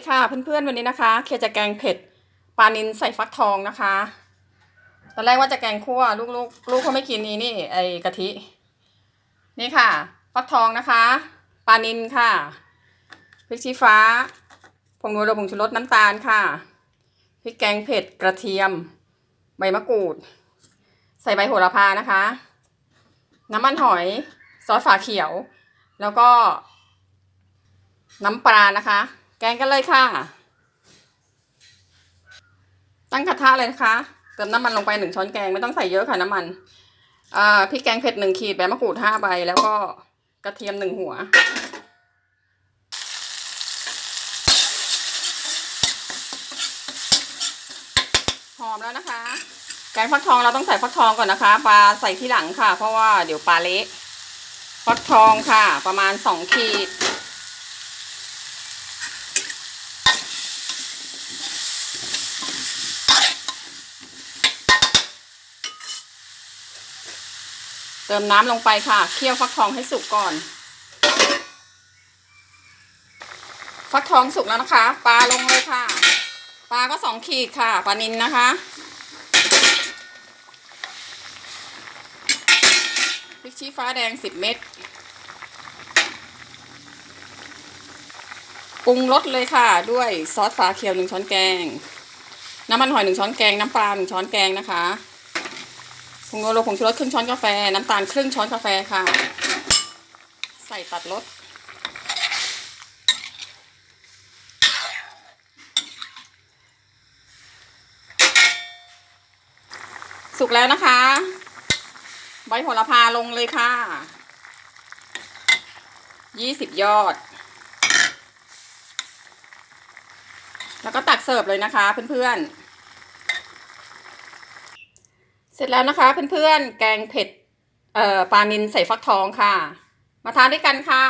ดีค่ะเพื่อนๆวันนี้นะคะเคจะแกงเผ็ดปลานินใส่ฟักทองนะคะ ตอนแรกว่าจะแกงคั่วลูกลูกลูกเขาไม่กินนี่นี่ไอกะทิ นี่ค่ะ ฟักทองนะคะปลานินค่ะพริกชี้ฟ้าผงนัวผงชูรสน้ำตาลค่ะพริกแกงเผ็ดกระเทียม ใบมะกรูด ใส่ใบโหระพานะคะ น้ำมันหอยซอสฝาเขียว แล้วก็น้ำปลานะคะ แกงกันเลยค่ะ ตั้งกระทะเลยนะคะ เติมน้ำมันลงไปหนึ่งช้อนแกงไม่ต้องใส่เยอะค่ะน้ำมันอ่าพริกแกงเผ็ดหนึ่งขีดใบมะกรูดห้าใบแล้วก็กระเทียมหนึ่งหัว หอมแล้วนะคะ แกงฟักทองเราต้องใส่ฟักทองก่อนนะคะ ปลาใส่ที่หลังค่ะ เพราะว่าเดี๋ยวปลาเละฟักทองค่ะ ประมาณสองขีด เติมน้ำลงไปค่ะ เคี่ยวฟักทองให้สุกก่อน ฟักทองสุกแล้วนะคะ ปลาลงเลยค่ะ ปลาก็สองขีดค่ะ ปลานินนะคะพริกชี้ฟ้าแดงสิบเม็ด ปรุงรสเลยค่ะ ด้วยซอสฝาเขียวหนึ่งช้อนแกง น้ำมันหอยหนึ่งช้อนแกง น้ำปลาหนึ่งช้อนแกงนะคะผงโรโลผงชูรสครึ่งช้อนกาแฟ น้ำตาลครึ่งช้อนกาแฟค่ะ ใส่ตัดรสสุกแล้วนะคะ ใบโหระพาลงเลยค่ะ ยี่สิบยอด แล้วก็ตักเสิร์ฟเลยนะคะเพื่อนๆ เสร็จแล้วนะคะเพื่อนๆ แกงเผ็ดปลานินใส่ฟักทองค่ะ มาทานด้วยกันค่ะ